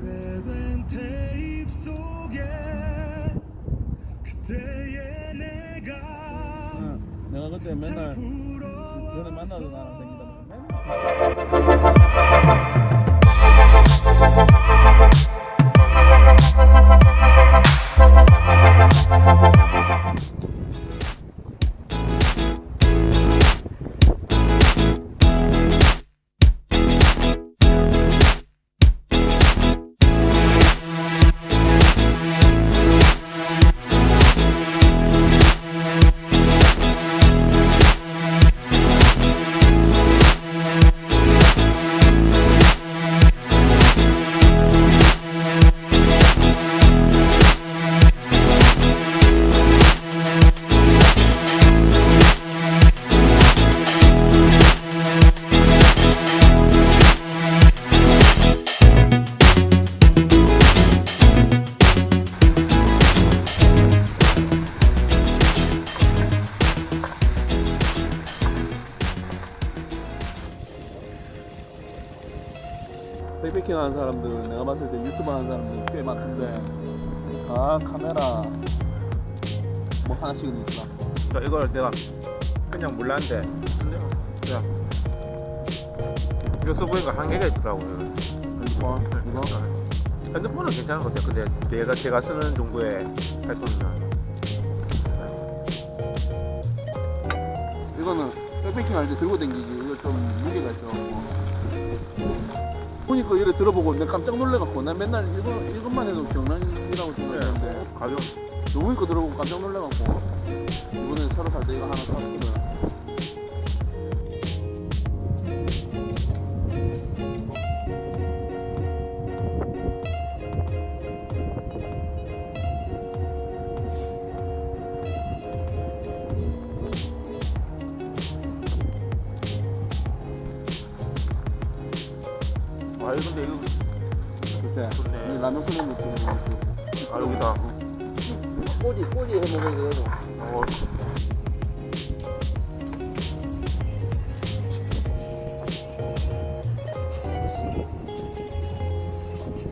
내가 응. 내가 그때 맨날 부러워 전에 만나서 나랑 다니다 맨날 백패킹 하는 사람들 내가 봤을 때 유튜브 하는 사람들 꽤 많던데 아 카메라 뭐 하나씩은 있어. 자, 이걸 내가 그냥 몰랐는데. 그냥 이거 써보니까 한계가 있더라고요. 핸드폰? 이거? 핸드폰은 괜찮은 것 같아요. 근데 내가 제가 쓰는 정도의 패턴은 이거는 백패킹 할 때 들고 다니지 이거 좀 무게가 있어갖고 보니까 이래 들어보고 내가 깜짝 놀래갖고 난 맨날 이거, 이것만 해도 경란이라고 생각했는데 너무 거 들어보고 깜짝 놀래갖고 이번에 새로 살 때 이거 하나 샀거든 아 근데 이거 그때 좋네. 이 라면 끓는 것도 아 여기다 꼬지 꼬지 해먹어야 되도 어,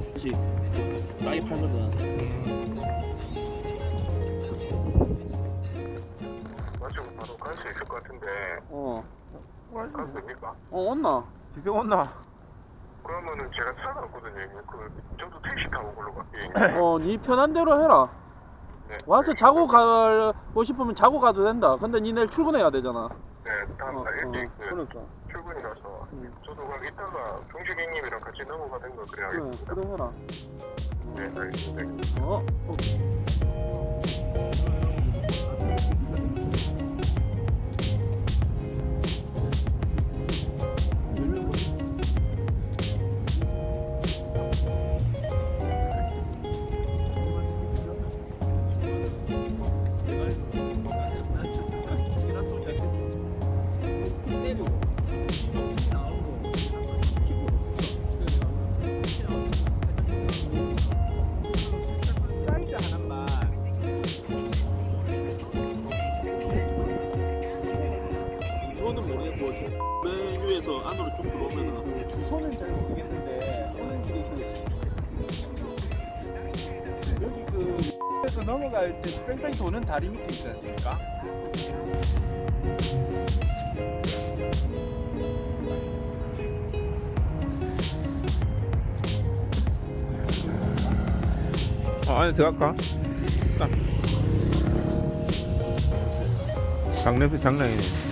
싸게 팔거든 마치고 바로 갈 수 있을 것 같은데 어, 갈 수 있습니까? 어 왔나? 지금 온나? 그러면은 제가 차가 없거든요. 형님. 그 저도 택시 타고 걸로 갈게요. 어, 네 편한 대로 해라. 네. 와서 자고 가고 싶으면 자고 가도 된다. 근데 니 내일 출근해야 되잖아. 네, 다음 어, 날 일찍 그 그러니까. 출근이라서 저도 그럼 이따가 종식 형님이랑 같이 넘어가는 거 그래, 그래야겠습니다. 그래 해라. 네, 알겠습니다. 어? 이 거는 모르겠고 메뉴에서 안으로 쭉 들어오면은 주소는 잘 모르겠는데 하는 길이 그 그 에서 넘어갈 때 뺑뺑 도는 다리 밑에 있지 않습니까? 어, 안에 들어갈까? 딱. 장냄새 장난이네.